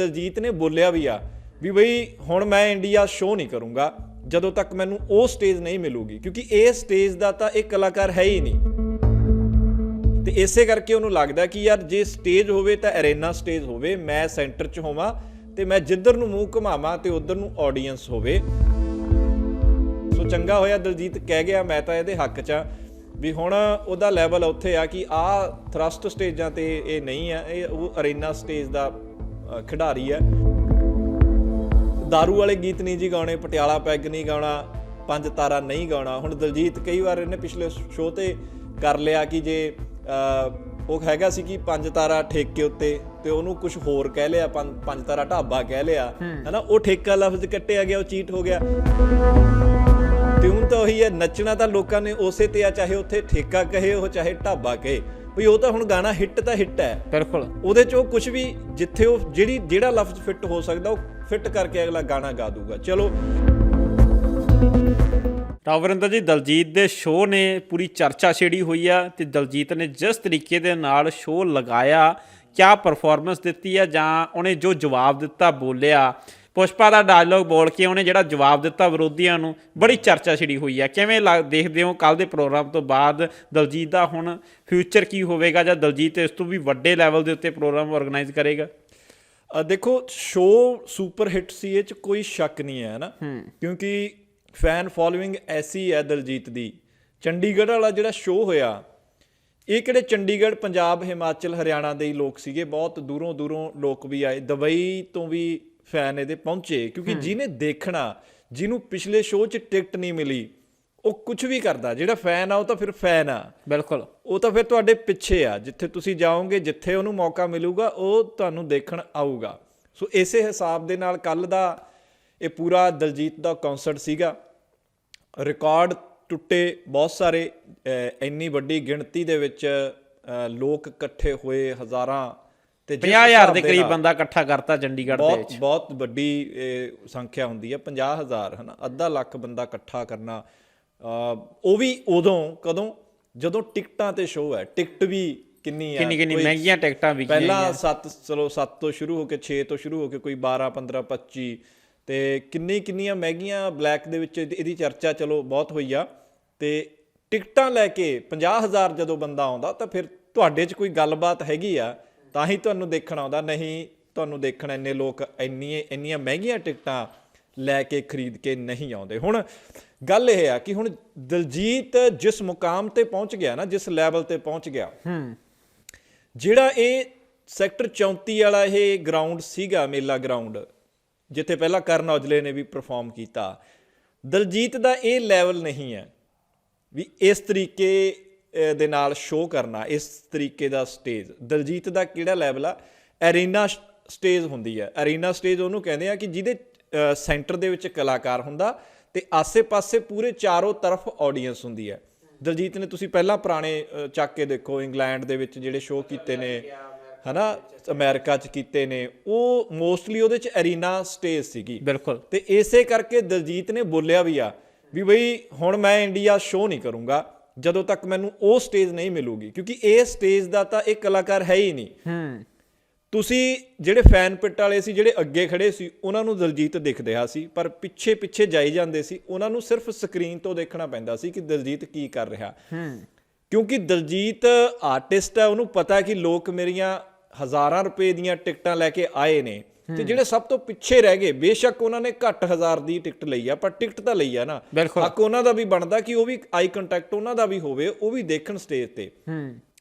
ਦਲਜੀਤ ਨੇ ਬੋਲਿਆ ਵੀ ਆ ਵੀ ਬਈ ਹੁਣ ਮੈਂ ਇੰਡੀਆ ਸ਼ੋਅ ਨਹੀਂ ਕਰੂੰਗਾ, ਜਦੋਂ ਤੱਕ ਮੈਨੂੰ ਉਹ ਸਟੇਜ ਨਹੀਂ ਮਿਲੂਗੀ, ਕਿਉਂਕਿ ਇਹ ਸਟੇਜ ਦਾ ਤਾਂ ਇਹ ਕਲਾਕਾਰ ਹੈ ਹੀ ਨਹੀਂ। ਤੇ ਇਸੇ ਕਰਕੇ ਉਹਨੂੰ ਲੱਗਦਾ ਕਿ ਯਾਰ ਜੇ ਸਟੇਜ ਹੋਵੇ ਤਾਂ ਅਰੇਨਾ ਸਟੇਜ ਹੋਵੇ, ਮੈਂ ਸੈਂਟਰ 'ਚ ਹੋਵਾਂ ਤੇ ਮੈਂ ਜਿੱਧਰ ਨੂੰ ਮੂੰਹ ਘੁਮਾਵਾਂ ਤੇ ਉਧਰ ਨੂੰ ਆਡੀਅנס ਹੋਵੇ। ਸੋ ਚੰਗਾ ਹੋਇਆ ਦਲਜੀਤ ਕਹਿ ਗਿਆ, ਮੈਂ ਤਾਂ ਇਹਦੇ ਹੱਕ 'ਚ ਆ ਵੀ ਹੁਣ ਉਹਦਾ ਲੈਵਲ ਉੱਥੇ ਆ ਕਿ ਆ ਥਰਸਟ ਸਟੇਜਾਂ ਤੇ ਇਹ ਨਹੀਂ ਆ, ਇਹ ਉਹ ਅਰੇਨਾ ਸਟੇਜ ਦਾ ਖਿਡਾਰੀ ਹੈ। दारू ਵਾਲੇ ਗੀਤ ਨਹੀਂ ਜੀ ਗਾਉਣੇ ਪਟਿਆਲਾ ਪੈਗ ਨਹੀਂ ਗਾਉਣਾ ਪੰਜ ਤਾਰਾ ਨਹੀਂ ਗਾਉਣਾ। ਹੁਣ ਦਲਜੀਤ ਕਈ ਵਾਰ ਇਹਨੇ ਪਿਛਲੇ ਸ਼ੋਅ ਤੇ ਕਰ ਲਿਆ ਕਿ ਜੇ ਉਹ ਹੈਗਾ ਸੀ ਕਿ ਪੰਜ ਤਾਰਾ ਠੇਕੇ ਉੱਤੇ ਤੇ ਉਹਨੂੰ ਕੁਝ ਹੋਰ ਕਹਿ ਲਿਆ ਪੰਜ ਪੰਜ ਤਾਰਾ ਢਾਬਾ ਕਹਿ ਲਿਆ। ਹਨਾ ਉਹ ਠੇਕਾ ਲਫ਼ਜ਼ ਕੱਟਿਆ ਗਿਆ ਉਹ ਚੀਟ ਹੋ ਗਿਆ। ਤੇ ਹੁਣ ਤਾਂ ਉਹੀ ਹੈ ਨੱਚਣਾ ਤਾਂ ਲੋਕਾਂ ਨੇ ਉਸੇ ਤੇ ਆ ਚਾਹੇ ਉੱਥੇ ਠੇਕਾ ਕਹੇ ਉਹ ਚਾਹੇ ਢਾਬਾ ਕਹੇ। ਵੀ ਉਹ ਤਾਂ ਹੁਣ ਗਾਣਾ ਹਿੱਟ ਤਾਂ ਹਿੱਟ ਹੈ। ਬਿਲਕੁਲ। ਉਹਦੇ ਚ ਉਹ ਕੁਝ ਵੀ ਜਿੱਥੇ ਉਹ ਜਿਹੜੀ ਜਿਹੜਾ ਲਫ਼ਜ਼ ਫਿੱਟ ਹੋ ਸਕਦਾ ਉਹ ਫਿੱਟ ਕਰਕੇ ਅਗਲਾ ਗਾਣਾ ਗਾ ਦੂਗਾ। ਚਲੋ। ਰਾਵਰਿੰਦਰ ਜੀ ਦਲਜੀਤ ਦੇ ਸ਼ੋਅ ਨੇ ਪੂਰੀ ਚਰਚਾ ਛੇੜੀ ਹੋਈ ਆ ਤੇ ਦਲਜੀਤ ਨੇ ਜਿਸ ਤਰੀਕੇ ਦੇ ਨਾਲ ਸ਼ੋਅ ਲਗਾਇਆ ਕਿਆ ਪਰਫਾਰਮੈਂਸ ਦਿੱਤੀ ਆ ਜਾਂ ਉਹਨੇ ਜੋ ਜਵਾਬ ਦਿੱਤਾ ਬੋਲਿਆ ਪੁਸ਼ਪਾ ਦਾ ਡਾਇਲੌਗ ਬੋਲ ਕੇ ਉਹਨੇ ਜਿਹੜਾ ਜਵਾਬ ਦਿੱਤਾ ਵਿਰੋਧੀਆਂ ਨੂੰ ਬੜੀ ਚਰਚਾ ਛਿੜੀ ਹੋਈ ਆ। ਕਿਵੇਂ ਦੇਖਦੇ ਹੋ ਕੱਲ ਦੇ ਪ੍ਰੋਗਰਾਮ ਤੋਂ ਬਾਅਦ ਦਲਜੀਤ ਦਾ ਹੁਣ ਫਿਊਚਰ ਕੀ ਹੋਵੇਗਾ ਜਾਂ ਦਲਜੀਤ ਇਸ ਤੋਂ ਵੀ ਵੱਡੇ ਲੈਵਲ ਦੇ ਉੱਤੇ ਪ੍ਰੋਗਰਾਮ ਆਰਗੇਨਾਈਜ਼ ਕਰੇਗਾ? ਅ, ਦੇਖੋ ਸ਼ੋਅ ਸੁਪਰ ਹਿੱਟ ਸੀ ਇਹ ਚ ਕੋਈ ਸ਼ੱਕ ਨਹੀਂ ਹੈ ਨਾ ਕਿਉਂਕਿ ਫੈਨ ਫੋਲੋਇੰਗ ਐਸੀ ਹੈ ਦਲਜੀਤ ਦੀ। ਚੰਡੀਗੜ੍ਹ ਵਾਲਾ ਜਿਹੜਾ ਸ਼ੋਅ ਹੋਇਆ ਇਹ ਕਿਹੜੇ ਚੰਡੀਗੜ੍ਹ ਪੰਜਾਬ ਹਿਮਾਚਲ ਹਰਿਆਣਾ ਦੇ ਹੀ ਲੋਕ ਸੀਗੇ। ਬਹੁਤ ਦੂਰੋਂ ਦੂਰੋਂ ਲੋਕ ਵੀ ਆਏ। ਦੁਬਈ ਤੋਂ ਵੀ ਫੈਨ ਇਹਦੇ ਪਹੁੰਚੇ ਕਿਉਂਕਿ ਜਿਹਨੇ ਦੇਖਣਾ ਜਿਹਨੂੰ ਪਿਛਲੇ ਸ਼ੋਅ 'ਚ ਟਿਕਟ ਨਹੀਂ ਮਿਲੀ ਉਹ ਕੁਝ ਵੀ ਕਰਦਾ ਜਿਹੜਾ ਫੈਨ ਆ ਉਹ ਤਾਂ ਫਿਰ ਫੈਨ ਆ। ਬਿਲਕੁਲ। ਉਹ ਤਾਂ ਫਿਰ ਤੁਹਾਡੇ ਪਿੱਛੇ ਆ ਜਿੱਥੇ ਤੁਸੀਂ ਜਾਓਗੇ ਜਿੱਥੇ ਉਹਨੂੰ ਮੌਕਾ ਮਿਲੂਗਾ ਉਹ ਤੁਹਾਨੂੰ ਦੇਖਣ ਆਊਗਾ। ਸੋ ਇਸੇ ਹਿਸਾਬ ਦੇ ਨਾਲ ਕੱਲ ਦਾ ਇਹ ਪੂਰਾ ਦਲਜੀਤ ਦਾ ਕਨਸਰਟ ਸੀਗਾ। ਰਿਕਾਰਡ ਟੁੱਟੇ ਬਹੁਤ ਸਾਰੇ ਇੰਨੀ ਵੱਡੀ ਗਿਣਤੀ ਦੇ ਵਿੱਚ ਲੋਕ ਇਕੱਠੇ ਹੋਏ ਹਜ਼ਾਰਾਂ ਤੇ ਜਿਸ 50000 ਹਿਸਾਬ ਦੇ ਕਰੀਬ ਬੰਦਾ ਇਕੱਠਾ ਕਰਤਾ ਚੰਡੀਗੜ੍ਹ ਦੇ ਵਿੱਚ। ਬਹੁਤ ਵੱਡੀ ਸੰਖਿਆ ਹੁੰਦੀ ਹੈ 50000 ਹਨਾ? ਅੱਧਾ ਲੱਖ ਬੰਦਾ ਇਕੱਠਾ ਕਰਨਾ। ਉਹ ਵੀ ਉਦੋਂ ਕਦੋਂ? ਜਦੋਂ ਟਿਕਟਾਂ ਤੇ ਸ਼ੋਅ ਹੈ। ਟਿਕਟ ਵੀ ਕਿੰਨੀ ਆ ਕਿੰਨੀ ਕਿੰਨੀ ਮਹਿੰਗੀਆਂ ਟਿਕਟਾਂ ਵਿਕੀਆਂ ਪਹਿਲਾਂ 7 ਚਲੋ 7 ਤੋਂ ਸ਼ੁਰੂ ਹੋ ਕੇ 6 ਤੋਂ ਸ਼ੁਰੂ ਹੋ ਕੇ ਕੋਈ 12 15 25 ਤੇ ਕਿੰਨੀ ਕਿੰਨੀਆਂ ਮਹਿੰਗੀਆਂ ਬਲੈਕ ਦੇ ਵਿੱਚ ਇਹਦੀ ਚਰਚਾ ਚਲੋ ਬਹੁਤ ਹੋਈ ਆ। ਤੇ ਟਿਕਟਾਂ ਲੈ ਕੇ 50000 ਜਦੋਂ ਬੰਦਾ ਆਉਂਦਾ ਤਾਂ ਫਿਰ ਤੁਹਾਡੇ 'ਚ ਕੋਈ ਗੱਲਬਾਤ ਹੈਗੀ ਆ? ਤਾਂ ਹੀ ਤੁਹਾਨੂੰ ਦੇਖਣ ਆਉਂਦਾ ਨਹੀਂ ਤੁਹਾਨੂੰ ਦੇਖਣ ਇੰਨੇ ਲੋਕ ਇੰਨੀਆਂ ਇੰਨੀਆਂ ਮਹਿੰਗੀਆਂ ਟਿਕਟਾਂ ਲੈ ਕੇ ਖਰੀਦ ਕੇ ਨਹੀਂ ਆਉਂਦੇ। ਹੁਣ ਗੱਲ ਇਹ ਆ ਕਿ ਹੁਣ ਦਲਜੀਤ ਜਿਸ ਮੁਕਾਮ ਤੇ ਪਹੁੰਚ ਗਿਆ ਨਾ ਜਿਸ ਲੈਵਲ ਤੇ ਪਹੁੰਚ ਗਿਆ ਹੂੰ। ਜਿਹੜਾ ਇਹ ਸੈਕਟਰ 34 ਵਾਲਾ ਇਹ ਗਰਾਊਂਡ ਸੀਗਾ ਮੇਲਾ ਗਰਾਊਂਡ ਜਿੱਥੇ ਪਹਿਲਾਂ ਕਰਨ ਔਜਲੇ ਨੇ ਵੀ ਪਰਫਾਰਮ ਕੀਤਾ ਦਲਜੀਤ ਦਾ ਇਹ ਲੈਵਲ ਨਹੀਂ ਹੈ ਵੀ ਇਸ ਤਰੀਕੇ ਦੇ ਨਾਲ ਸ਼ੋਅ ਕਰਨਾ ਇਸ ਤਰੀਕੇ ਦਾ ਸਟੇਜ ਦਲਜੀਤ ਦਾ ਕਿਹੜਾ ਲੈਵਲ ਆ? ਐਰੀਨਾ ਸਟੇਜ ਹੁੰਦੀ ਹੈ ਐਰੀਨਾ ਸਟੇਜ ਉਹਨੂੰ ਕਹਿੰਦੇ ਆ ਕਿ ਜਿਹਦੇ ਸੈਂਟਰ ਦੇ ਵਿੱਚ ਕਲਾਕਾਰ ਹੁੰਦਾ ਤੇ ਆਸੇ-ਪਾਸੇ ਪੂਰੇ ਚਾਰੋਂ ਤਰਫ ਆਡੀਅנס ਹੁੰਦੀ ਹੈ ਦਲਜੀਤ ਨੇ ਤੁਸੀਂ ਪਹਿਲਾਂ ਪੁਰਾਣੇ ਚੱਕ ਕੇ ਦੇਖੋ ਇੰਗਲੈਂਡ ਦੇ ਵਿੱਚ ਜਿਹੜੇ ਸ਼ੋਅ ਕੀਤੇ ਨੇ ਹਨਾ? ਅਮਰੀਕਾ 'ਚ ਕੀਤੇ ਨੇ ਉਹ ਮੋਸਟਲੀ ਉਹਦੇ 'ਚ ਐਰੀਨਾ ਸਟੇਜ ਸੀਗੀ। ਬਿਲਕੁਲ। ਤੇ ਇਸੇ ਕਰਕੇ ਦਲਜੀਤ ਨੇ ਬੋਲਿਆ ਵੀ ਆ ਵੀ ਬਈ ਹੁਣ ਮੈਂ ਇੰਡੀਆ ਸ਼ੋਅ ਨਹੀਂ ਕਰੂੰਗਾ। ਜਦੋਂ ਤੱਕ ਮੈਨੂੰ ਉਹ ਸਟੇਜ ਨਹੀਂ ਮਿਲੂਗੀ ਕਿਉਂਕਿ ਇਹ ਸਟੇਜ ਦਾ ਤਾਂ ਇਹ ਕਲਾਕਾਰ ਹੈ ਹੀ ਨਹੀਂ। ਹੂੰ। ਤੁਸੀਂ ਜਿਹੜੇ ਫੈਨ ਪਿੱਟ ਵਾਲੇ ਸੀ ਜਿਹੜੇ ਅੱਗੇ ਖੜੇ ਸੀ ਉਹਨਾਂ ਨੂੰ ਦਲਜੀਤ ਦਿਖ ਰਿਹਾ ਸੀ ਪਰ ਪਿੱਛੇ ਪਿੱਛੇ ਜਾਈ ਜਾਂਦੇ ਸੀ ਉਹਨਾਂ ਨੂੰ ਸਿਰਫ ਸਕਰੀਨ ਤੋਂ ਦੇਖਣਾ ਪੈਂਦਾ ਸੀ ਕਿ ਦਲਜੀਤ ਕੀ ਕਰ ਰਿਹਾ। ਹੂੰ। ਕਿਉਂਕਿ ਦਲਜੀਤ ਆਰਟਿਸਟ ਹੈ ਉਹਨੂੰ ਪਤਾ ਕਿ ਲੋਕ ਮੇਰੀਆਂ ਹਜ਼ਾਰਾਂ ਰੁਪਏ ਦੀਆਂ ਟਿਕਟਾਂ ਲੈ ਕੇ ਆਏ ਨੇ। ਤੇ ਜਿਹੜੇ ਸਭ ਤੋਂ ਪਿੱਛੇ ਰਹਿ ਗਏ ਬੇਸ਼ੱਕ ਉਹਨਾਂ ਨੇ ਘੱਟ ਹਜ਼ਾਰ ਦੀ ਟਿਕਟ ਲਈ ਆ ਪਰ ਟਿਕਟ ਤਾਂ ਲਈ ਆ ਨਾ। ਹੱਕ ਉਹਨਾਂ ਦਾ ਵੀ ਬਣਦਾ ਕਿ ਉਹ ਵੀ ਆਈ ਕੰਟੈਕਟ ਉਹਨਾਂ ਦਾ ਵੀ ਹੋਵੇ ਉਹ ਵੀ ਦੇਖਣ ਸਟੇਜ ਤੇ।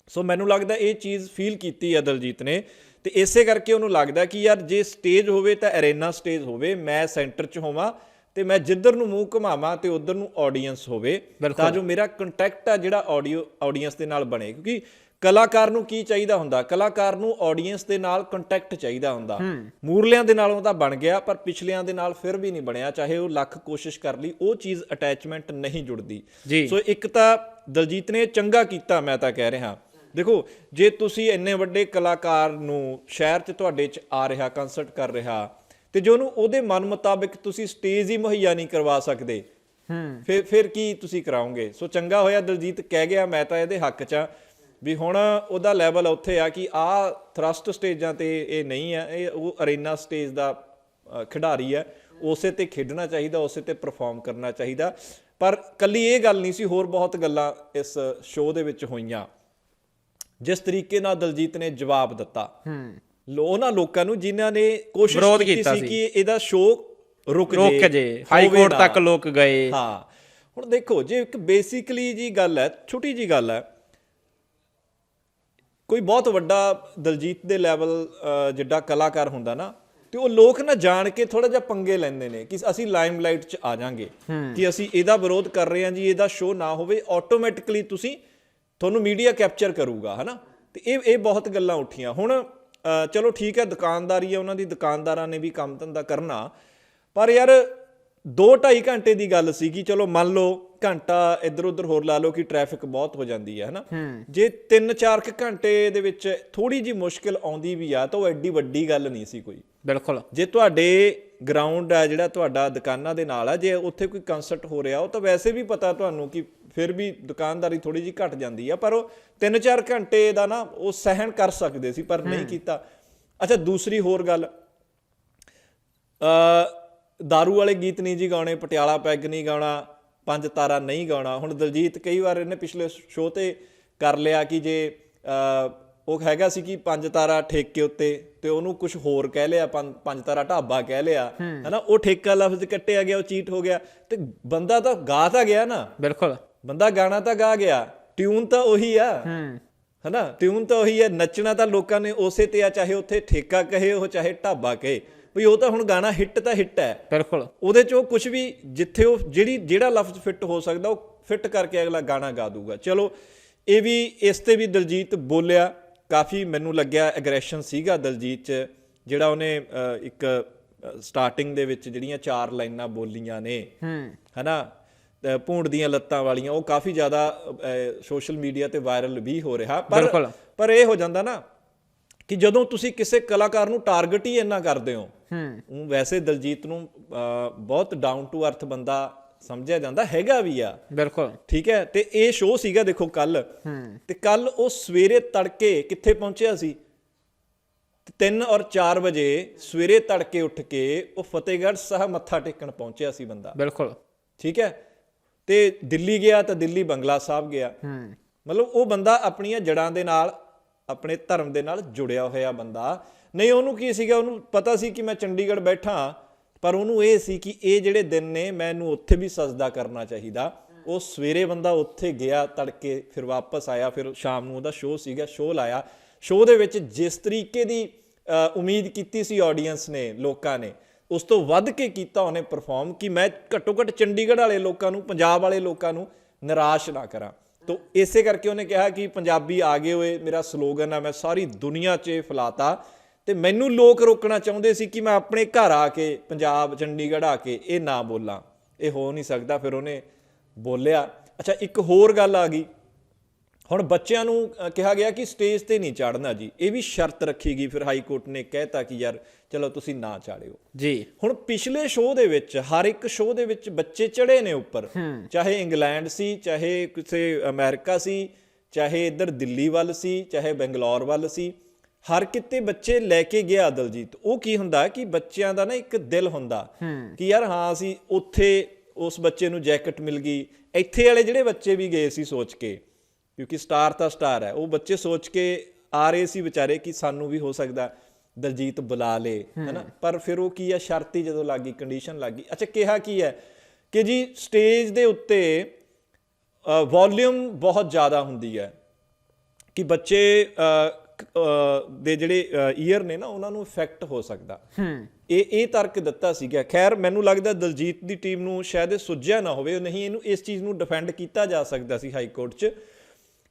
ਸੋ ਮੈਨੂੰ ਲੱਗਦਾ ਇਹ ਚੀਜ਼ ਫੀਲ ਕੀਤੀ ਆ ਦਲਜੀਤ ਨੇ ਤੇ ਇਸੇ ਕਰਕੇ ਉਹਨੂੰ ਲੱਗਦਾ ਕਿ ਯਾਰ ਜੇ ਸਟੇਜ ਹੋਵੇ ਤਾਂ ਅਰੇਨਾ ਸਟੇਜ ਹੋਵੇ ਮੈਂ ਸੈਂਟਰ 'ਚ ਹੋਵਾਂ ਤੇ ਮੈਂ ਜਿੱਧਰ ਨੂੰ ਮੂੰਹ ਘੁਮਾਵਾਂ ਤੇ ਉਧਰ ਨੂੰ ਆਡੀਅנס ਹੋਵੇ ਤਾਂ ਜੋ ਮੇਰਾ ਕੰਟੈਕਟ ਆ ਜਿਹੜਾ ਆਡੀਓ ਆਡੀਅנס ਦੇ ਨਾਲ ਬਣੇ ਕਿਉਂਕਿ ਕਲਾਕਾਰ ਨੂੰ ਕੀ ਚਾਹੀਦਾ ਹੁੰਦਾ? ਕਲਾਕਾਰ ਨੂੰ ਆਡੀਅנס ਦੇ ਨਾਲ ਕੰਟੈਕਟ ਚਾਹੀਦਾ ਹੁੰਦਾ। ਮੂਰਲਿਆਂ ਦੇ ਨਾਲੋਂ ਤਾਂ ਬਣ ਗਿਆ ਪਰ ਪਿਛਲਿਆਂ ਦੇ ਨਾਲ ਫਿਰ ਵੀ ਨਹੀਂ ਬਣਿਆ। ਚਾਹੇ ਉਹ ਲੱਖ ਕੋਸ਼ਿਸ਼ ਕਰ ਲਈ ਉਹ ਚੀਜ਼ ਅਟੈਚਮੈਂਟ ਨਹੀਂ ਜੁੜਦੀ। ਸੋ ਇੱਕ ਤਾਂ ਦਲਜੀਤ ਨੇ ਚੰਗਾ ਕੀਤਾ ਮੈਂ ਤਾਂ ਕਹਿ ਰਿਹਾ। ਦੇਖੋ ਜੇ ਤੁਸੀਂ ਇੰਨੇ ਵੱਡੇ ਕਲਾਕਾਰ ਨੂੰ ਸ਼ਹਿਰ 'ਚ ਤੁਹਾਡੇ 'ਚ ਆ ਰਿਹਾ ਕਨਸਰਟ ਕਰ ਰਿਹਾ ਤੇ ਜੇ ਉਹਨੂੰ ਉਹਦੇ ਮਨ ਮੁਤਾਬਿਕ ਤੁਸੀਂ ਸਟੇਜ ਹੀ ਮੁਹੱਈਆ ਨਹੀਂ ਕਰਵਾ ਸਕਦੇ ਫਿਰ ਫਿਰ ਕੀ ਤੁਸੀਂ ਕਰਾਓਗੇ? ਸੋ ਚੰਗਾ ਹੋਇਆ ਦਲਜੀਤ ਕਹਿ ਗਿਆ ਮੈਂ ਤਾਂ ਇਹਦੇ ਹੱਕ 'ਚ ਆ ਵੀ ਹੁਣ ਉਹਦਾ ਲੈਵਲ ਉੱਥੇ ਆ ਕਿ ਆ ਥਰਸਟ ਸਟੇਜਾਂ ਤੇ ਇਹ ਨਹੀਂ ਆ ਇਹ ਉਹ ਅਰੇਨਾ ਸਟੇਜ ਦਾ ਖਿਡਾਰੀ ਹੈ ਉਸੇ ਤੇ ਖੇਡਣਾ ਚਾਹੀਦਾ ਉਸੇ ਤੇ ਪਰਫਾਰਮ ਕਰਨਾ ਚਾਹੀਦਾ। ਪਰ ਕੱਲੀ ਇਹ ਗੱਲ ਨਹੀਂ ਸੀ ਹੋਰ ਬਹੁਤ ਗੱਲਾਂ ਇਸ ਸ਼ੋਅ ਦੇ ਵਿੱਚ ਹੋਈਆਂ। ਜਿਸ ਤਰੀਕੇ ਨਾਲ ਦਲਜੀਤ ਨੇ ਜਵਾਬ ਦਿੱਤਾ। ਹੂੰ। ਉਹਨਾਂ ਲੋਕਾਂ ਨੂੰ ਜਿਨ੍ਹਾਂ ਨੇ ਕੋਸ਼ਿਸ਼ ਕੀਤੀ ਸੀ। ਕਿ ਇਹਦਾ ਸ਼ੋਅ ਰੁਕ ਜੇ ਰੁਕ ਜੇ ਹਾਈ ਕੋਰਟ। ਤੱਕ ਲੋਕ ਗਏ। ਹਾਂ। ਹੁਣ ਦੇਖੋ ਜੇ ਇੱਕ ਬੇਸਿਕਲੀ ਜੀ ਗੱਲ ਹੈ ਛੋਟੀ ਜੀ ਗੱਲ ਹੈ ਕੋਈ ਬਹੁਤ ਵੱਡਾ ਦਲਜੀਤ ਦੇ ਲੈਵਲ ਜਿੱਡਾ ਕਲਾਕਾਰ ਹੁੰਦਾ ਨਾ ਤੇ ਉਹ ਲੋਕ ਨਾ ਜਾਣ ਕੇ ਥੋੜਾ ਜਿਹਾ ਪੰਗੇ ਲੈਂਦੇ ਨੇ ਕਿ ਅਸੀਂ ਲਾਈਮਲਾਈਟ 'ਚ ਆ ਜਾਾਂਗੇ ਕਿ ਅਸੀਂ ਇਹਦਾ ਵਿਰੋਧ ਕਰ ਰਹੇ ਹਾਂ ਜੀ ਇਹਦਾ ਸ਼ੋਅ ਨਾ ਹੋਵੇ ਆਟੋਮੈਟਿਕਲੀ ਤੁਸੀਂ ਤੁਹਾਨੂੰ ਮੀਡੀਆ ਕੈਪਚਰ ਕਰੂਗਾ ਹਨਾ? ਤੇ ਇਹ ਇਹ ਬਹੁਤ ਗੱਲਾਂ ਉੱਠੀਆਂ। ਹੁਣ ਚਲੋ ਠੀਕ ਹੈ ਦੁਕਾਨਦਾਰੀ ਹੈ ਉਹਨਾਂ ਦੀ ਦੁਕਾਨਦਾਰਾਂ ਨੇ ਵੀ ਕੰਮ ਧੰਦਾ ਕਰਨਾ ਪਰ ਯਾਰ 2.5 ਘੰਟੇ ਦੀ ਗੱਲ ਸੀ ਕਿ ਚਲੋ ਮੰਨ ਲਓ ਘੰਟਾ ਇੱਧਰ ਉੱਧਰ ਹੋਰ ਲਾ ਲਓ ਕਿ ਟ੍ਰੈਫਿਕ ਬਹੁਤ ਹੋ ਜਾਂਦੀ ਹੈ ਹਨਾ? ਜੇ 3-4 ਘੰਟੇ ਦੇ ਵਿੱਚ ਥੋੜੀ ਜੀ ਮੁਸ਼ਕਿਲ ਆਉਂਦੀ ਵੀ ਆ ਤਾਂ ਉਹ ਐਡੀ ਵੱਡੀ ਗੱਲ ਨਹੀਂ ਸੀ ਕੋਈ। ਬਿਲਕੁਲ। ਜੇ ਤੁਹਾਡੇ ਗਰਾਊਂਡ ਆ ਜਿਹੜਾ ਤੁਹਾਡਾ ਦੁਕਾਨਾਂ ਦੇ ਨਾਲ ਆ ਜੇ ਉੱਥੇ ਕੋਈ ਕਨਸਰਟ ਹੋ ਰਿਹਾ ਉਹ ਤਾਂ ਵੈਸੇ ਵੀ ਪਤਾ ਤੁਹਾਨੂੰ ਕਿ ਫਿਰ ਵੀ ਦੁਕਾਨਦਾਰੀ ਥੋੜੀ ਜੀ ਘਟ ਜਾਂਦੀ ਆ ਪਰ ਉਹ 3-4 ਘੰਟੇ ਦਾ ਨਾ ਉਹ ਸਹਿਣ ਕਰ ਸਕਦੇ ਸੀ ਪਰ ਨਹੀਂ ਕੀਤਾ। ਅੱਛਾ ਦੂਸਰੀ ਹੋਰ ਗੱਲ। ਅ दारू ਵਾਲੇ ਗੀਤ ਨਹੀਂ ਜੀ ਗਾਉਣੇ ਪਟਿਆਲਾ ਪੈਗ ਨਹੀਂ ਗਾਉਣਾ ਪੰਜ ਤਾਰਾ ਨਹੀਂ ਗਾਉਣਾ। ਹੁਣ ਦਲਜੀਤ ਕਈ ਵਾਰ ਇਹਨੇ ਪਿਛਲੇ ਸ਼ੋਅ ਤੇ ਕਰ ਲਿਆ ਕਿ ਜੇ ਉਹ ਹੈਗਾ ਸੀ ਕਿ ਪੰਜ ਤਾਰਾ ਠੇਕੇ ਉੱਤੇ ਤੇ ਉਹਨੂੰ ਕੁਝ ਹੋਰ ਕਹਿ ਲਿਆ ਪੰਜ ਤਾਰਾ ਢਾਬਾ ਕਹਿ ਲਿਆ। ਹਨਾ ਉਹ ਠੇਕਾ ਲਫ਼ਜ਼ ਕੱਟਿਆ ਗਿਆ ਉਹ ਚੀਟ ਹੋ ਗਿਆ। ਤੇ ਬੰਦਾ ਤਾਂ ਗਾ ਤਾਂ ਗਿਆ ਨਾ। ਬਿਲਕੁਲ। ਬੰਦਾ ਗਾਣਾ ਤਾਂ ਗਾ ਗਿਆ। ਟਿਊਨ ਤਾਂ ਉਹੀ ਆ। ਹਨਾ ਟਿਊਨ ਤਾਂ ਉਹੀ ਹੈ ਨੱਚਣਾ ਤਾਂ ਲੋਕਾਂ ਨੇ ਉਸੇ ਤੇ ਆ ਚਾਹੇ ਉੱਥੇ ਠੇਕਾ ਕਹੇ ਉਹ ਚਾਹੇ ਢਾਬਾ ਕਹੇ। ਵੀ ਉਹ ਤਾਂ ਹੁਣ ਗਾਣਾ ਹਿੱਟ ਤਾਂ ਹਿੱਟ ਹੈ। ਬਿਲਕੁਲ। ਉਹਦੇ ਚ ਉਹ ਕੁਝ ਵੀ ਜਿੱਥੇ ਉਹ ਜਿਹੜੀ ਜਿਹੜਾ ਲਫ਼ਜ਼ ਫਿੱਟ ਹੋ ਸਕਦਾ ਉਹ ਫਿੱਟ ਕਰਕੇ ਅਗਲਾ ਗਾਣਾ ਗਾ ਦੂਗਾ। ਚਲੋ ਇਹ ਵੀ ਇਸ ਤੇ ਵੀ ਦਲਜੀਤ ਬੋਲਿਆ। ਕਾਫੀ ਮੈਨੂੰ ਲੱਗਿਆ ਐਗਰੈਸ਼ਨ ਸੀਗਾ ਦਲਜੀਤ ਚ ਜਿਹੜਾ ਉਹਨੇ ਇੱਕ ਸਟਾਰਟਿੰਗ ਦੇ ਵਿੱਚ ਜਿਹੜੀਆਂ ਚਾਰ ਲਾਈਨਾਂ ਬੋਲੀਆਂ ਨੇ। ਹੂੰ। ਹਨਾ? ਭੂੰਡ ਦੀਆਂ ਲੱਤਾਂ ਵਾਲੀਆਂ ਉਹ ਕਾਫੀ ਜ਼ਿਆਦਾ ਸੋਸ਼ਲ ਮੀਡੀਆ ਤੇ ਵਾਇਰਲ ਵੀ ਹੋ ਰਿਹਾ। ਪਰ। ਪਰ ਇਹ ਹੋ ਜਾਂਦਾ ਨਾ ਕਿ ਜਦੋਂ ਤੁਸੀਂ ਕਿਸੇ ਕਲਾਕਾਰ ਨੂੰ ਟਾਰਗੇਟ ਹੀ ਇੰਨਾ ਕਰਦੇ ਹੂੰ ਉਹ ਵੈਸੇ ਦਲਜੀਤ ਨੂੰ ਬਹੁਤ ਡਾਊਨ ਟੂ ਅਰਥ ਬੰਦਾ ਸਮਝਿਆ ਜਾਂਦਾ ਹੈਗਾ ਵੀ ਆ। ਬਿਲਕੁਲ। ਠੀਕ ਹੈ ਤੇ ਇਹ ਸ਼ੋਅ ਸੀਗਾ ਦੇਖੋ ਕੱਲ। ਤੇ ਕੱਲ ਉਹ ਸਵੇਰੇ ਤੜਕੇ ਕਿੱਥੇ ਪਹੁੰਚਿਆ ਸੀ? 3 ਔਰ 4 ਵਜੇ ਸਵੇਰੇ ਤੜਕੇ ਉੱਠ ਕੇ ਉਹ ਫਤਿਹਗੜ੍ਹ ਸਾਹਿਬ ਮੱਥਾ ਟੇਕਣ ਪਹੁੰਚਿਆ ਸੀ ਬੰਦਾ। ਬਿਲਕੁਲ। ਠੀਕ ਹੈ ਤੇ ਦਿੱਲੀ ਗਿਆ ਤਾਂ ਦਿੱਲੀ ਬੰਗਲਾ ਸਾਹਿਬ ਗਿਆ। ਹੂੰ। ਮਤਲਬ ਉਹ ਬੰਦਾ ਆਪਣੀਆਂ ਜੜਾਂ ਦੇ ਨਾਲ ਆਪਣੇ ਧਰਮ ਦੇ ਨਾਲ ਜੁੜਿਆ ਹੋਇਆ ਬੰਦਾ। ਨਹੀਂ, ਉਹਨੂੰ ਕੀ ਸੀਗਾ? ਉਹਨੂੰ ਪਤਾ ਸੀ ਕਿ ਮੈਂ ਚੰਡੀਗੜ੍ਹ ਬੈਠਾ, ਪਰ ਉਹਨੂੰ ਇਹ ਸੀ ਕਿ ਇਹ ਜਿਹੜੇ ਦਿਨ ਨੇ, ਮੈਨੂੰ ਉੱਥੇ ਵੀ ਸਜਦਾ ਕਰਨਾ ਚਾਹੀਦਾ। ਉਹ ਸਵੇਰੇ ਬੰਦਾ ਉੱਥੇ ਗਿਆ, ਤੜਕੇ ਫਿਰ ਵਾਪਸ ਆਇਆ, ਫਿਰ ਸ਼ਾਮ ਨੂੰ ਉਹਦਾ ਸ਼ੋਅ ਸੀਗਾ ਸ਼ੋਅ ਲਾਇਆ। ਸ਼ੋਅ ਦੇ ਵਿੱਚ ਜਿਸ ਤਰੀਕੇ ਦੀ ਉਮੀਦ ਕੀਤੀ ਸੀ ਆਡੀਅנס ਨੇ, ਲੋਕਾਂ ਨੇ, ਉਸ ਤੋਂ ਵੱਧ ਕੇ ਕੀਤਾ ਉਹਨੇ ਪਰਫਾਰਮ ਕਿ ਮੈਂ ਘੱਟੋ ਘੱਟ ਚੰਡੀਗੜ੍ਹ ਵਾਲੇ ਲੋਕਾਂ ਨੂੰ, ਪੰਜਾਬ ਵਾਲੇ ਲੋਕਾਂ ਨੂੰ ਨਿਰਾਸ਼ ਨਾ ਕਰਾਂ। ਤੋ ਇਸੇ ਕਰਕੇ ਉਹਨੇ ਕਿਹਾ ਕਿ ਪੰਜਾਬੀ ਆ ਗਏ ਹੋਏ, ਮੇਰਾ ਸਲੋਗਨ ਆ, ਮੈਂ ਸਾਰੀ ਦੁਨੀਆ 'ਚ ਇਹ ਫੈਲਾਤਾ। ਤੇ ਮੈਨੂੰ ਲੋਕ ਰੋਕਣਾ ਚਾਹੁੰਦੇ ਸੀ ਕਿ ਮੈਂ ਆਪਣੇ ਘਰ ਆ ਕੇ ਪੰਜਾਬ ਚੰਡੀਗੜ੍ਹ ਆ ਕੇ ਇਹ ਨਾ ਬੋਲਾਂ। ਇਹ ਹੋ ਨਹੀਂ ਸਕਦਾ ਫਿਰ ਉਹਨੇ ਬੋਲਿਆ। ਅੱਛਾ ਇੱਕ ਹੋਰ ਗੱਲ ਆ ਗਈ। ਹੁਣ ਬੱਚਿਆਂ ਨੂੰ ਕਿਹਾ ਗਿਆ ਕਿ ਸਟੇਜ ਤੇ ਨਹੀਂ ਚੜਨਾ ਜੀ। ਇਹ ਵੀ ਸ਼ਰਤ ਰੱਖੀ ਗਈ ਫਿਰ ਹਾਈ ਕੋਰਟ ਨੇ ਕਹਿਤਾ ਕਿ ਯਾਰ ਚਲੋ ਤੁਸੀਂ ਨਾ ਚਾੜਿਓ। ਜੀ। ਹੁਣ ਪਿਛਲੇ ਸ਼ੋਅ ਦੇ ਵਿੱਚ ਹਰ ਇੱਕ ਸ਼ੋਅ ਦੇ ਵਿੱਚ ਬੱਚੇ ਚੜੇ ਨੇ ਉੱਪਰ। ਚਾਹੇ ਇੰਗਲੈਂਡ ਸੀ ਚਾਹੇ ਕਿਸੇ ਅਮਰੀਕਾ ਸੀ ਚਾਹੇ ਇੱਧਰ ਦਿੱਲੀ ਵੱਲ ਸੀ ਚਾਹੇ ਬੰਗਲੌਰ ਵੱਲ ਸੀ। ਹਰ ਕਿਤੇ ਬੱਚੇ ਲੈ ਕੇ ਗਿਆ ਦਲਜੀਤ। ਉਹ ਕੀ ਹੁੰਦਾ ਕਿ ਬੱਚਿਆਂ ਦਾ ਨਾ ਇੱਕ ਦਿਲ ਹੁੰਦਾ ਕਿ ਯਾਰ ਹਾਂ ਅਸੀਂ ਉੱਥੇ ਉਸ ਬੱਚੇ ਨੂੰ ਜੈਕਟ ਮਿਲ ਗਈ। ਇੱਥੇ ਵਾਲੇ ਜਿਹੜੇ ਬੱਚੇ ਵੀ ਗਏ ਸੀ ਸੋਚ ਕੇ ਕਿਉਂਕਿ ਸਟਾਰ ਤਾਂ ਸਟਾਰ ਹੈ ਉਹ ਬੱਚੇ ਸੋਚ ਕੇ ਆ ਰਹੇ ਸੀ ਵਿਚਾਰੇ ਕਿ ਸਾਨੂੰ ਵੀ ਹੋ ਸਕਦਾ ਦਲਜੀਤ ਬੁਲਾ ਲੇ ਹੈਨਾ? ਪਰ ਫਿਰ ਉਹ ਕੀ ਹੈ ਸ਼ਰਤੀ ਜਦੋਂ ਲੱਗੀ ਕੰਡੀਸ਼ਨ ਲੱਗੀ ਅੱਛਾ ਕਿਹਾ ਕੀ ਹੈ ਕਿ ਜੀ ਸਟੇਜ ਦੇ ਉੱਤੇ ਵੋਲਿਊਮ ਬਹੁਤ ਜ਼ਿਆਦਾ ਹੁੰਦੀ ਹੈ ਕਿ ਬੱਚੇ ਦੇ ਜਿਹੜੇ ਈਅਰ ਨੇ ਨਾ ਉਹਨਾਂ ਨੂੰ ਇਫੈਕਟ ਹੋ ਸਕਦਾ। ਹੂੰ। ਇਹ ਇਹ ਤਰਕ ਦਿੱਤਾ ਸੀਗਾ। ਖੈਰ ਮੈਨੂੰ ਲੱਗਦਾ ਦਲਜੀਤ ਦੀ ਟੀਮ ਨੂੰ ਸ਼ਾਇਦ ਇਹ ਸੁੱਝਿਆ ਨਾ ਹੋਵੇ ਨਹੀਂ ਇਹਨੂੰ ਇਸ ਚੀਜ਼ ਨੂੰ ਡਿਫੈਂਡ ਕੀਤਾ ਜਾ ਸਕਦਾ ਸੀ ਹਾਈ ਕੋਰਟ 'ਚ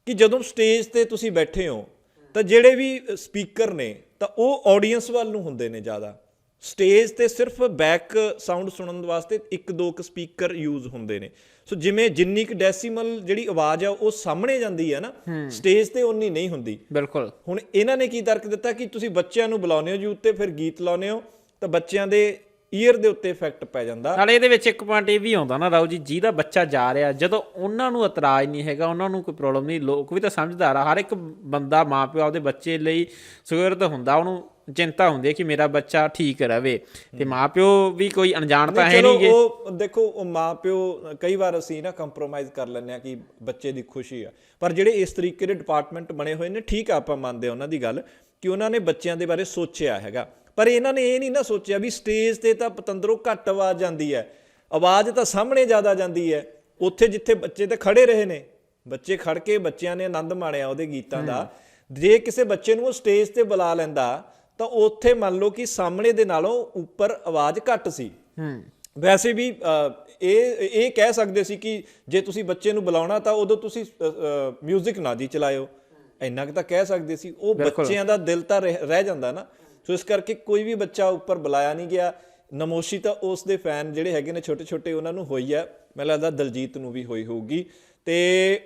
ਕਿ ਜਦੋਂ ਸਟੇਜ ਤੇ ਤੁਸੀਂ ਬੈਠੇ ਹੋ ਤਾਂ ਜਿਹੜੇ ਵੀ ਸਪੀਕਰ ਨੇ ਤਾਂ ਉਹ ਆਡੀਅנס ਵੱਲ ਨੂੰ ਹੁੰਦੇ ਨੇ ਜ਼ਿਆਦਾ। ਸਟੇਜ ਤੇ ਸਿਰਫ ਬੈਕ ਸਾਊਂਡ ਸੁਣਨ ਵਾਸਤੇ ਇੱਕ ਦੋ ਕ ਸਪੀਕਰ ਯੂਜ਼ ਹੁੰਦੇ ਨੇ। ਸੋ ਜਿਵੇਂ ਜਿੰਨੀ ਕ ਡੈਸੀਮਲ ਜਿਹੜੀ ਆਵਾਜ਼ ਆ ਉਹ ਸਾਹਮਣੇ ਜਾਂਦੀ ਹੈ ਨਾ ਸਟੇਜ ਤੇ ਉਨੀ ਨਹੀਂ ਹੁੰਦੀ। ਬਿਲਕੁਲ। ਹੁਣ ਇਹਨਾਂ ਨੇ ਕੀ ਤਰਕ ਦਿੱਤਾ ਕਿ ਤੁਸੀਂ ਬੱਚਿਆਂ ਨੂੰ ਬੁਲਾਉਂਦੇ ਹੋ ਜੀ ਉੱਤੇ ਫਿਰ ਗੀਤ ਲਾਉਂਦੇ ਹੋ ਤਾਂ ਬੱਚਿਆਂ ਦੇ ਈਅਰ ਦੇ ਉੱਤੇ ਇਫੈਕਟ ਪੈ ਜਾਂਦਾ। ਨਾਲੇ ਇਹਦੇ ਵਿੱਚ ਇੱਕ ਪੁਆਇੰਟ ਇਹ ਵੀ ਆਉਂਦਾ ਨਾ ਰਾਉ ਜੀ ਜਿਹਦਾ ਬੱਚਾ ਜਾ ਰਿਹਾ ਜਦੋਂ ਉਹਨਾਂ ਨੂੰ ਇਤਰਾਜ਼ ਨਹੀਂ ਹੈਗਾ ਉਹਨਾਂ ਨੂੰ ਕੋਈ ਪ੍ਰੋਬਲਮ ਨਹੀਂ ਲੋਕ ਵੀ ਤਾਂ ਸਮਝਦਾਰ ਆ ਹਰ ਇੱਕ ਬੰਦਾ ਮਾਪਿਓ ਆਪਦੇ ਬੱਚੇ ਲਈ ਸੁਗਰਦ ਹੁੰਦਾ ਉਹਨੂੰ ਚਿੰਤਾ ਹੁੰਦੀ ਹੈ ਕਿ ਮੇਰਾ ਬੱਚਾ ਠੀਕ ਰਵੇ ਤੇ ਮਾਪਿਓ ਵੀ ਕੋਈ ਅਣਜਾਣ ਤਾਂ ਹੈ ਚਲੋ ਨਹੀਂਗੇ। ਉਹ ਦੇਖੋ ਉਹ ਮਾਪਿਓ ਕਈ ਵਾਰ ਅਸੀਂ ਨਾ ਕੰਪਰੋਮਾਈਜ਼ ਕਰ ਲੈਂਦੇ ਆ ਕਿ ਬੱਚੇ ਦੀ ਖੁਸ਼ੀ ਆ। ਪਰ ਜਿਹੜੇ ਇਸ ਤਰੀਕੇ ਦੇ ਡਿਪਾਰਟਮੈਂਟ ਬਣੇ ਹੋਏ ਨੇ ਠੀਕ ਆ ਆਪਾਂ ਮੰਨਦੇ ਆ ਉਹਨਾਂ ਦੀ ਗੱਲ ਕਿ ਉਹਨਾਂ ਨੇ ਬੱਚਿਆਂ ਦੇ ਬਾਰੇ ਸੋਚਿਆ ਹੈਗਾ। ਪਰ ਇਹਨਾਂ ਨੇ ਇਹ ਨਹੀਂ ਨਾ ਸੋਚਿਆ ਵੀ ਸਟੇਜ ਤੇ ਤਾਂ ਪਤੰਦਰੋਂ ਘੱਟ ਆਵਾਜ਼ ਜਾਂਦੀ ਹੈ। ਆਵਾਜ਼ ਤਾਂ ਸਾਹਮਣੇ ਜ਼ਿਆਦਾ ਜਾਂਦੀ ਹੈ। ਉੱਥੇ ਜਿੱਥੇ ਬੱਚੇ ਤੇ ਖੜੇ ਰਹੇ ਨੇ ਬੱਚੇ ਖੜ ਕੇ ਬੱਚਿਆਂ ਨੇ ਆਨੰਦ ਮਾਣਿਆ ਉਹਦੇ ਗੀਤਾਂ ਦਾ। ਜੇ ਕਿਸੇ ਬੱਚੇ ਨੂੰ ਉਹ ਸਟੇਜ ਤੇ ਬੁਲਾ ਲੈਂਦਾ ਤਾਂ ਉੱਥੇ ਮੰਨ ਲਓ ਕਿ ਸਾਹਮਣੇ ਦੇ ਨਾਲੋਂ ਉੱਪਰ ਆਵਾਜ਼ ਘੱਟ ਸੀ। ਹੂੰ। ਵੈਸੇ ਵੀ ਇਹ ਇਹ ਕਹਿ ਸਕਦੇ ਸੀ ਕਿ ਜੇ ਤੁਸੀਂ ਬੱਚੇ ਨੂੰ ਬੁਲਾਉਣਾ ਤਾਂ ਉਦੋਂ ਤੁਸੀਂ 뮤직 ਨਾ ਦੀ ਚਲਾਇਓ। ਇੰਨਾ ਕੁ ਤਾਂ ਕਹਿ ਸਕਦੇ ਸੀ। ਉਹ ਬੱਚਿਆਂ ਦਾ ਦਿਲ ਤਾਂ ਰਹਿ ਰਹਿ ਜਾਂਦਾ ਨਾ। ਸੋ ਇਸ ਕਰਕੇ ਕੋਈ ਵੀ ਬੱਚਾ ਉੱਪਰ ਬੁਲਾਇਆ ਨਹੀਂ ਗਿਆ। ਨਮੋਸ਼ੀ ਤਾਂ ਉਸ ਦੇ ਫੈਨ ਜਿਹੜੇ ਹੈਗੇ ਨੇ ਛੋਟੇ ਛੋਟੇ ਉਹਨਾਂ ਨੂੰ ਹੋਈ ਆ। ਮੈਨੂੰ ਲੱਗਦਾ ਦਲਜੀਤ ਨੂੰ ਵੀ ਹੋਈ ਹੋਊਗੀ। ਤੇ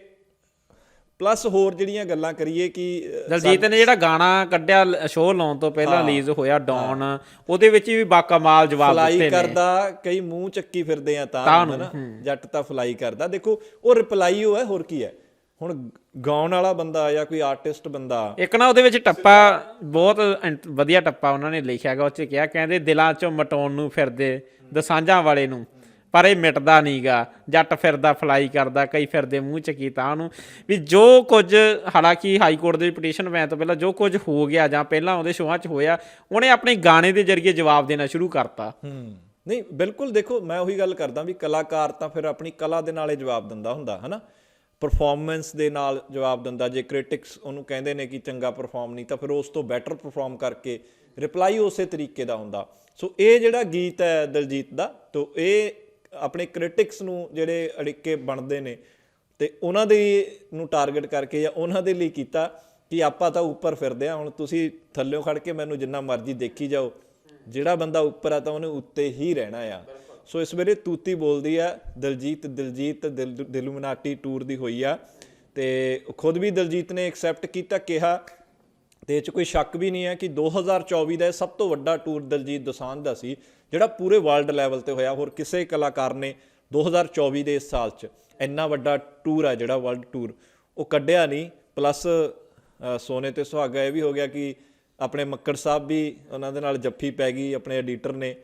ਪਲੱਸ ਹੋਰ ਜਿਹੜੀਆਂ ਗੱਲਾਂ ਕਰੀਏ ਕਿ ਦਲਜੀਤ ਨੇ ਜਿਹੜਾ ਗਾਣਾ ਕੱਢਿਆ ਸ਼ੋਅ ਲਾਉਣ ਤੋਂ ਪਹਿਲਾਂ ਰਿਲੀਜ਼ ਹੋਇਆ ਡੌਨ ਉਹਦੇ ਵਿੱਚ ਵੀ ਬਾਕਮਾਲ ਜਵਾਬ ਫਲਾਈ ਦਿੱਤੇ ਨੇ। ਕਰਦਾ ਕਈ ਮੂੰਹ ਚੱਕੀ ਫਿਰਦੇ ਆ ਤਾਂ ਹਨਾ? ਜੱਟ ਤਾਂ ਫਲਾਈ ਕਰਦਾ। ਦੇਖੋ ਉਹ ਰਿਪਲਾਈ ਉਹ ਹੈ ਹੋਰ ਕੀ ਹੈ? ਹੁਣ ਗਾਉਣ ਵਾਲਾ ਬੰਦਾ ਜਾਂ ਕੋਈ ਆਰਟਿਸਟ ਬੰਦਾ ਇੱਕ ਨਾ ਉਹਦੇ ਵਿੱਚ ਟੱਪਾ ਬਹੁਤ ਵਧੀਆ ਟੱਪਾ ਉਹਨਾਂ ਨੇ ਲਿਖਿਆ ਗਾ ਉਹ ਚ ਕਿਹਾ ਕਹਿੰਦੇ ਦਿਲਾਂ ਚੋਂ ਮਟਾਉਣ ਨੂੰ ਫਿਰਦੇ ਦਸਾਂਝਾਂ ਵਾਲੇ ਨੂੰ। ਪਰ ਇਹ ਮਿਟਦਾ ਨਹੀਂਗਾ, ਜੱਟ ਫਿਰਦਾ, ਫਲਾਈ ਕਰਦਾ, ਕਈ ਫਿਰਦੇ ਮੂੰਹ ਚ ਕੀਤਾ ਉਹਨੂੰ। ਵੀ ਜੋ ਕੁਝ, ਹਾਲਾਂਕਿ ਹਾਈ ਕੋਰਟ ਦੇ ਪਟੀਸ਼ਨ ਵੈਨ ਤੋਂ ਪਹਿਲਾਂ ਜੋ ਕੁਝ ਹੋ ਗਿਆ ਜਾਂ ਪਹਿਲਾਂ ਉਹਦੇ ਸ਼ੋਆਂ 'ਚ ਹੋਇਆ, ਉਹਨੇ ਆਪਣੇ ਗਾਣੇ ਦੇ ਜ਼ਰੀਏ ਜਵਾਬ ਦੇਣਾ ਸ਼ੁਰੂ ਕਰਤਾ। ਹੂੰ, ਨਹੀਂ, ਬਿਲਕੁਲ ਦੇਖੋ, ਮੈਂ ਉਹੀ ਗੱਲ ਕਰਦਾ ਵੀ ਕਲਾਕਾਰ ਤਾਂ ਫਿਰ ਆਪਣੀ ਕਲਾ ਦੇ ਨਾਲੇ ਜਵਾਬ ਦਿੰਦਾ ਹੁੰਦਾ, ਹਨਾ? ਪਰਫਾਰਮੈਂਸ ਦੇ ਨਾਲ ਜਵਾਬ ਦਿੰਦਾ, ਜੇ ਕ੍ਰਿਟਿਕਸ ਉਹਨੂੰ ਕਹਿੰਦੇ ਨੇ ਕਿ ਚੰਗਾ ਪਰਫਾਰਮ ਨਹੀਂ, ਤਾਂ ਫਿਰ ਉਸ ਤੋਂ ਬੈਟਰ ਪਰਫਾਰਮ ਕਰਕੇ ਰਿਪਲਾਈ ਉਸੇ ਤਰੀਕੇ ਦਾ ਹੁੰਦਾ। ਸੋ ਇਹ ਜਿਹੜਾ ਗੀਤ ਹੈ ਦਲਜੀਤ ਦਾ, ਤੋਂ ਇਹ ਆਪਣੇ ਕ੍ਰਿਟਿਕਸ ਨੂੰ ਜਿਹੜੇ ਅੜਿੱਕੇ ਬਣਦੇ ਨੇ ਤੇ ਉਹਨਾਂ ਦੇ ਨੂੰ ਟਾਰਗੇਟ ਕਰਕੇ ਜਾਂ ਉਹਨਾਂ ਦੇ ਲਈ ਕੀਤਾ ਕਿ ਆਪਾਂ ਤਾਂ ਉੱਪਰ ਫਿਰਦੇ ਆ ਹੁਣ ਤੁਸੀਂ ਥੱਲੇੋਂ ਖੜ ਕੇ ਮੈਨੂੰ ਜਿੰਨਾ ਮਰਜ਼ੀ ਦੇਖੀ ਜਾਓ, ਜਿਹੜਾ ਬੰਦਾ ਉੱਪਰ ਆ ਤਾਂ ਉਹਨੇ ਉੱਤੇ ਹੀ ਰਹਿਣਾ ਆ। ਸੋ ਇਸ ਵੇਲੇ ਤੂਤੀ ਬੋਲਦੀ ਆ, ਦਲਜੀਤ, ਦਿਲਜੀਤ, ਦਿਲ ਦਿਲੂਮਨਾਟੀ ਟੂਰ ਦੀ ਹੋਈ ਆ ਤੇ ਖੁਦ ਵੀ ਦਲਜੀਤ ਨੇ ਐਕਸੈਪਟ ਕੀਤਾ, ਕਿਹਾ ਤੇ ਇਹ ਚ ਕੋਈ ਸ਼ੱਕ ਵੀ ਨਹੀਂ ਹੈ ਕਿ 2024 ਦਾ ਇਹ ਸਭ ਤੋਂ ਵੱਡਾ ਟੂਰ ਦਲਜੀਤ ਦੋਸਾਂਝ ਦਾ ਸੀ। ਜਿਹੜਾ ਪੂਰੇ ਵਰਲਡ ਲੈਵਲ ਤੇ ਹੋਇਆ, ਹੋਰ ਕਿਸੇ ਕਲਾਕਾਰ ਨੇ 2024 ਦੇ ਇਸ ਸਾਲ 'ਚ ਇੰਨਾ ਵੱਡਾ ਟੂਰ ਆ ਜਿਹੜਾ ਵਰਲਡ ਟੂਰ ਉਹ ਕੱਢਿਆ ਨਹੀਂ। ਪਲੱਸ ਸੋਨੇ ਤੇ ਸੁਹਾਗਾ, ਇਹ ਵੀ ਹੋ ਗਿਆ ਕਿ ਆਪਣੇ ਮੱਕੜ ਸਾਹਿਬ ਵੀ ਉਹਨਾਂ ਦੇ ਨਾਲ ਜੱਫੀ ਪੈ ਗਈ, ਆਪਣੇ ਐਡੀਟਰ ਨੇ।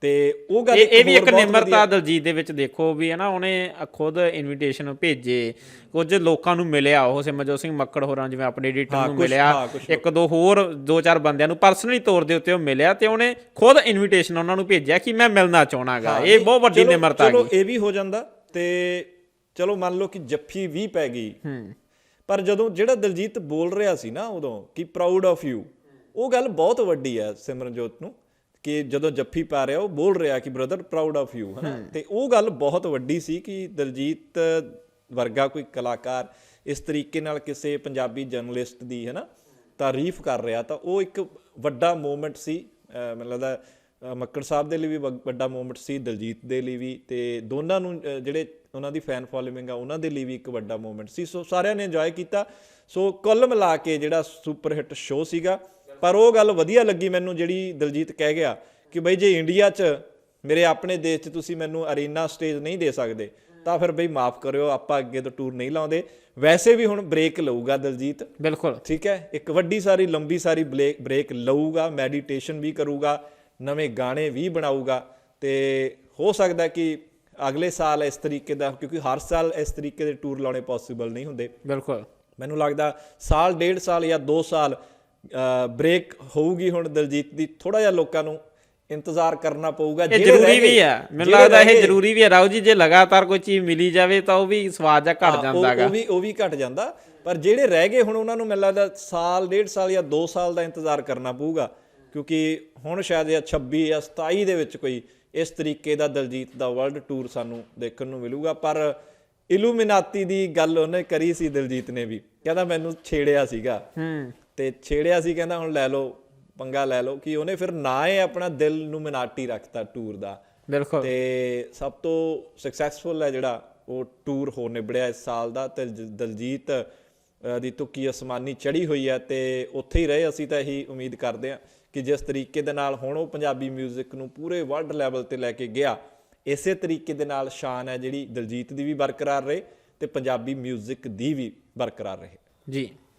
ਤੇ ਉਹ ਗੱਲ ਇਹ ਵੀ ਇੱਕ ਨਿਮਰਤਾ ਦਲਜੀਤ ਦੇ ਵਿੱਚ ਦੇਖੋ ਵੀ ਹੈ ਨਾ ਉਹਨੇ ਖੁਦ ਇਨਵੀਟੇਸ਼ਨ ਭੇਜੇ ਕੁਝ ਲੋਕਾਂ ਨੂੰ ਮਿਲਿਆ ਉਹ ਸਿਮਰਜੋਤ ਸਿੰਘ ਮੱਕੜ ਹੋਰਾਂ ਜਿਵੇਂ ਆਪਣੇ ਐਡੀਟਰ ਨੂੰ ਮਿਲਿਆ ਹਾਂ, ਇੱਕ ਦੋ ਹੋਰ ਦੋ ਚਾਰ ਬੰਦਿਆਂ ਨੂੰ ਪਰਸਨਲੀ ਤੌਰ ਦੇ ਉੱਤੇ ਉਹ ਮਿਲਿਆ ਤੇ ਉਹਨੇ ਖੁਦ ਇਨਵੀਟੇਸ਼ਨ ਉਹਨਾਂ ਨੂੰ ਭੇਜਿਆ ਕਿ ਮੈਂ ਮਿਲਣਾ ਚਾਹਣਾਗਾ। ਇਹ ਬਹੁਤ ਵੱਡੀ ਚਲੋ- ਨਿਮਰਤਾ ਚਲੋ ਹੈਗੀ। ਇਹ ਵੀ ਹੋ ਜਾਂਦਾ ਤੇ ਚਲੋ ਮੰਨ ਲਓ ਕਿ ਜੱਫੀ ਵੀ ਪੈ ਗਈ। ਹੂੰ। ਪਰ ਜਦੋਂ ਜਿਹੜਾ ਦਲਜੀਤ ਬੋਲ ਰਿਹਾ ਸੀ ਨਾ ਉਦੋਂ ਕਿ ਪ੍ਰਾਊਡ ਆਫ ਯੂ ਉਹ ਗੱਲ ਬਹੁਤ ਵੱਡੀ ਹੈ ਸਿਮਰਨਜੋਤ ਨੂੰ। ਕਿ ਜਦੋਂ ਜੱਫੀ ਪਾ ਰਿਹਾ ਉਹ ਬੋਲ ਰਿਹਾ ਕਿ ਬ੍ਰਦਰ ਪ੍ਰਾਊਡ ਆਫ ਯੂ ਹਨਾ? ਤੇ ਉਹ ਗੱਲ ਬਹੁਤ ਵੱਡੀ ਸੀ ਕਿ ਦਲਜੀਤ ਵਰਗਾ ਕੋਈ ਕਲਾਕਾਰ ਇਸ ਤਰੀਕੇ ਨਾਲ ਕਿਸੇ ਪੰਜਾਬੀ ਜਰਨਲਿਸਟ ਦੀ ਹਨਾ ਤਾਰੀਫ ਕਰ ਰਿਹਾ ਤਾਂ ਉਹ ਇੱਕ ਵੱਡਾ ਮੂਮੈਂਟ ਸੀ। ਮੈਨੂੰ ਲੱਗਦਾ ਮੱਕੜ ਸਾਹਿਬ ਦੇ ਲਈ ਵੀ ਵੱਡਾ ਮੂਮੈਂਟ ਸੀ ਦਲਜੀਤ ਦੇ ਲਈ ਵੀ ਤੇ ਦੋਨਾਂ ਨੂੰ ਜਿਹੜੇ ਉਹਨਾਂ ਦੀ ਫੈਨ ਫੋਲੋਇੰਗ ਆ ਉਹਨਾਂ ਦੇ ਲਈ ਵੀ ਇੱਕ ਵੱਡਾ ਮੂਮੈਂਟ ਸੀ। ਸੋ ਸਾਰਿਆਂ ਨੇ ਇੰਜੋਏ ਕੀਤਾ। ਸੋ ਕੁੱਲ ਮਿਲਾ ਕੇ ਜਿਹੜਾ ਸੁਪਰ ਹਿੱਟ ਸ਼ੋਅ ਸੀਗਾ ਪਰ ਉਹ ਗੱਲ ਵਧੀਆ ਲੱਗੀ ਮੈਨੂੰ ਜਿਹੜੀ ਦਲਜੀਤ ਕਹਿ ਗਿਆ ਕਿ ਬਈ ਜੇ ਇੰਡੀਆ 'ਚ ਮੇਰੇ ਆਪਣੇ ਦੇਸ਼ 'ਚ ਤੁਸੀਂ ਮੈਨੂੰ ਅਰੀਨਾ ਸਟੇਜ ਨਹੀਂ ਦੇ ਸਕਦੇ ਤਾਂ ਫਿਰ ਬਈ ਮਾਫ ਕਰਿਓ ਆਪਾਂ ਅੱਗੇ ਤੋਂ ਟੂਰ ਨਹੀਂ ਲਾਉਂਦੇ। ਵੈਸੇ ਵੀ ਹੁਣ ਬ੍ਰੇਕ ਲਊਗਾ ਦਲਜੀਤ। ਬਿਲਕੁਲ। ਠੀਕ ਹੈ? ਇੱਕ ਵੱਡੀ ਸਾਰੀ ਲੰਬੀ ਸਾਰੀ ਬ੍ਰੇਕ ਲਊਗਾ ਮੈਡੀਟੇਸ਼ਨ ਵੀ ਕਰੂਗਾ ਨਵੇਂ ਗਾਣੇ ਵੀ ਬਣਾਊਗਾ ਤੇ ਹੋ ਸਕਦਾ ਕਿ ਅਗਲੇ ਸਾਲ ਇਸ ਤਰੀਕੇ ਦਾ ਕਿਉਂਕਿ ਹਰ ਸਾਲ ਇਸ ਤਰੀਕੇ ਦੇ ਟੂਰ ਲਾਉਣੇ ਪੋਸੀਬਲ ਨਹੀਂ ਹੁੰਦੇ। ਬਿਲਕੁਲ। ਮੈਨੂੰ ਲੱਗਦਾ ਸਾਲ ਡੇਢ ਸਾਲ ਜਾਂ 2 ਸਾਲ ਬ੍ਰੇਕ ਹੋਊਗੀ ਹੁਣ ਦਲਜੀਤ ਦੀ ਥੋੜਾ ਜਿਹਾ ਲੋਕਾਂ ਨੂੰ ਇੰਤਜ਼ਾਰ ਕਰਨਾ ਪਊਗਾ ਇਹ ਜ਼ਰੂਰੀ ਵੀ ਆ ਮੈਨੂੰ ਲੱਗਦਾ ਇਹ ਜ਼ਰੂਰੀ ਵੀ ਹੈ। ਰਾਉ ਜੀ ਜੇ ਲਗਾਤਾਰ ਕੋਈ ਚੀਜ਼ ਮਿਲੀ ਜਾਵੇ ਤਾਂ ਉਹ ਵੀ ਸਵਾਦ ਜਾਂ ਹਾਂ, ਘਟ ਜਾਂਦਾਗਾ। ਉਹ ਵੀ ਉਹ ਵੀ ਘਟ ਜਾਂਦਾ। ਪਰ ਜਿਹੜੇ ਰਹਿ ਗਏ ਹੁਣ ਉਹਨਾਂ ਨੂੰ ਮੈਨੂੰ ਲੱਗਦਾ ਸਾਲ ਡੇਢ ਸਾਲ ਜਾਂ 2 ਸਾਲ ਦਾ ਇੰਤਜ਼ਾਰ ਕਰਨਾ ਪਊਗਾ। ਕਿਉਂਕਿ ਹੁਣ ਸ਼ਾਇਦ ਇਹ 26 ਜਾਂ 27 ਦੇ ਵਿੱਚ ਕੋਈ ਇਸ ਤਰੀਕੇ ਦਾ ਦਲਜੀਤ ਦਾ ਵਰਲਡ ਟੂਰ ਸਾਨੂੰ ਦੇਖਣ ਨੂੰ ਮਿਲੂਗਾ। ਪਰ ਇਲੂਮੀਨਾਤੀ ਦੀ ਗੱਲ ਉਹਨੇ ਕਰੀ ਸੀ ਦਲਜੀਤ ਨੇ ਵੀ। ਕਹਿੰਦਾ ਮੈਨੂੰ ਛੇੜਿਆ ਸੀਗਾ। ਹੂੰ। ਤੇ ਛੇੜਿਆ ਸੀ ਕਹਿੰਦਾ ਹੁਣ ਲੈ ਲਓ ਪੰਗਾ ਲੈ ਲਓ ਕਿ ਉਹਨੇ ਫਿਰ ਨਾ ਹੀ ਆਪਣਾ ਦਿਲ ਨੂੰ ਮਿਨਾਟੀ ਰੱਖਤਾ ਟੂਰ ਦਾ ਬਿਲਕੁਲ ਤੇ ਸਭ ਤੋਂ ਸਕਸੈਸਫੁਲ ਹੈ ਜਿਹੜਾ ਉਹ ਟੂਰ ਹੋ ਨਿਬੜਿਆ ਇਸ ਸਾਲ ਦਾ ਤੇ ਜ- ਦਲਜੀਤ ਅ, ਦੀ ਤੁੱਕੀ ਅਸਮਾਨੀ ਚੜੀ ਹੋਈ ਹੈ ਤੇ ਉੱਥੇ ਹੀ ਰਹੇ ਅਸੀਂ ਤਾਂ ਇਹੀ ਉਮੀਦ ਕਰਦੇ ਹਾਂ ਕਿ ਜਿਸ ਤਰੀਕੇ ਦੇ ਨਾਲ ਹੁਣ ਉਹ ਪੰਜਾਬੀ 뮤직 ਨੂੰ ਪੂਰੇ ਵਰਲਡ ਲੈਵਲ ਤੇ ਲੈ ਕੇ ਗਿਆ ਇਸੇ ਤਰੀਕੇ ਦੇ ਨਾਲ ਸ਼ਾਨ ਹੈ ਜਿਹੜੀ ਦਲਜੀਤ ਦੀ ਵੀ ਬਰਕਰਾਰ ਰਹੇ ਤੇ ਪੰਜਾਬੀ 뮤직 ਦੀ ਵੀ ਬਰਕਰਾਰ ਰਹੇ ਜੀ